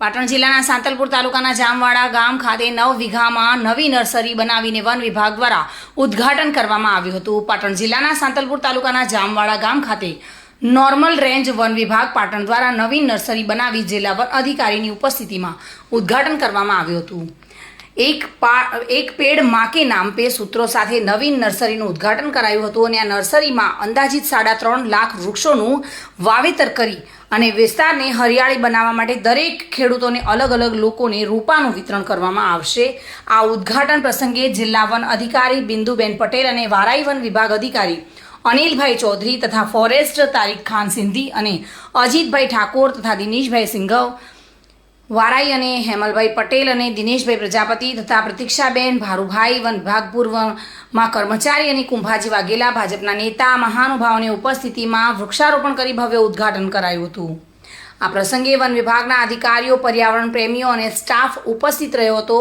પાટણ જિલ્લાના સાંતલપુર તાલુકાના જામવાડા ગામ ખાતે નવ વીઘામાં નવી નર્સરી બનાવીને વન વિભાગ દ્વારા ઉદ્ઘાટન કરવામાં આવ્યું હતું. પાટણ જિલ્લાના સાંતલપુર તાલુકાના જામવાડા ગામ ખાતે નોર્મલ રેન્જ વન વિભાગ પાટણ દ્વારા નવી નર્સરી બનાવી જિલ્લા વન અધિકારીની ઉપસ્થિતિમાં ઉદ્ઘાટન કરવામાં આવ્યું હતું. એક પા, એક પેડ માકે નામ પે સૂત્રો સાથે નવીન નર્સરીનું ઉદ્ઘાટન કરાયું હતું અને આ નર્સરીમાં અંદાજિત સાડા ત્રણ લાખ વૃક્ષોનું વાવેતર કરી અને વિસ્તારને હરિયાળી બનાવવા માટે દરેક ખેડૂતોને અલગ અલગ લોકોને રોપાનું વિતરણ કરવામાં આવશે. આ ઉદ્ઘાટન પ્રસંગે જિલ્લા વન અધિકારી બિંદુબેન પટેલ અને વારાઈ વન વિભાગ અધિકારી અનિલભાઈ ચૌધરી તથા ફોરેસ્ટ તારીક ખાન સિંધી અને અજીતભાઈ ઠાકોર તથા દિનેશભાઈ સિંઘવ વારાઈ અને હેમલભાઈ પટેલ અને દિનેશભાઈ પ્રજાપતિ તથા પ્રતીક્ષાબેન, ભારુભાઈ વન વિભાગ કર્મચારી અને કુંભાજી વાઘેલા ભાજપના નેતા મહાનુભાવોની ઉપસ્થિતિમાં વૃક્ષારોપણ કરી ભવ્ય ઉદ્ઘાટન કરાયું હતું. આ પ્રસંગે વન વિભાગના અધિકારીઓ, પર્યાવરણ પ્રેમીઓ અને સ્ટાફ ઉપસ્થિત રહ્યો હતો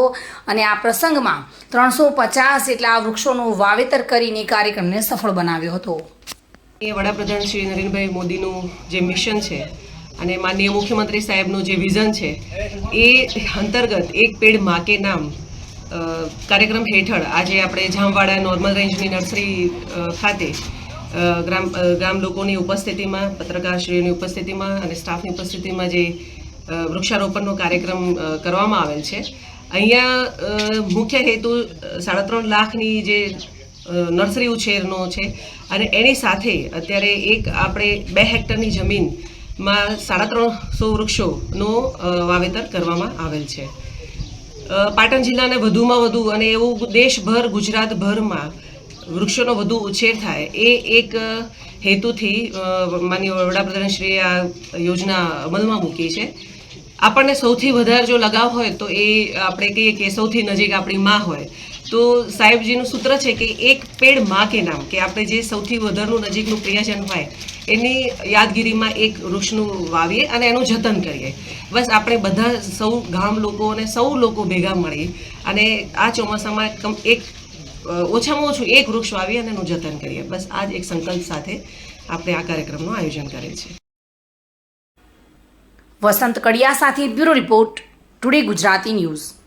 અને આ પ્રસંગમાં ત્રણસો પચાસ જેટલા વૃક્ષોનું વાવેતર કરીને કાર્યક્રમને સફળ બનાવ્યો હતો. એ વડાપ્રધાન શ્રી નરેન્દ્રભાઈ મોદીનું જે મિશન છે અને માનનીય મુખ્યમંત્રી સાહેબનું જે વિઝન છે, એ અંતર્ગત એક પેડ માકે નામ કાર્યક્રમ હેઠળ આજે આપણે જામવાડા નોર્મલ રેન્જની નર્સરી ખાતે ગ્રામ ગામ લોકોની ઉપસ્થિતિમાં, પત્રકારશ્રીઓની ઉપસ્થિતિમાં અને સ્ટાફની ઉપસ્થિતિમાં જે વૃક્ષારોપણનો કાર્યક્રમ કરવામાં આવેલ છે. અહીંયા મુખ્ય હેતુ સાડા ત્રણ લાખની જે નર્સરી ઉછેરનો છે અને એની સાથે અત્યારે એક આપણે બે હેક્ટરની જમીનમાં સાડા ત્રણસો વૃક્ષોનું વાવેતર કરવામાં આવેલ છે. પાટણ જિલ્લાને વધુમાં વધુ અને એવું દેશભર, ગુજરાતભરમાં વૃક્ષોનો વધુ ઉછેર થાય એ એક હેતુથી માનીય વડાપ્રધાન શ્રી આ યોજના અમલમાં મૂકી છે. આપણને સૌથી વધારે જો લગાવ હોય તો એ આપણે કહીએ કે સૌથી નજીક આપણી માં હોય. તો સાહેબજીનું સૂત્ર છે કે એક પેડમાં કે નામ, કે આપણે જે સૌથી વધારનું નજીકનું પ્રિયજન હોય, એની યાદગીરીમાં એક વૃક્ષનું વાવીએ અને એનું જતન કરીએ. બસ આપણે બધા સૌ ગામ લોકો અને સૌ લોકો ભેગા મળી અને આ ચોમાસામાં એક ઓછામાં ઓછું એક વૃક્ષ વાવીએ અને એનું જતન કરીએ. બસ આ જ એક સંકલ્પ સાથે આપણે આ કાર્યક્રમનું આયોજન કરીએ છે વસંત કડિયા સાથે bureau report today Gujarati news.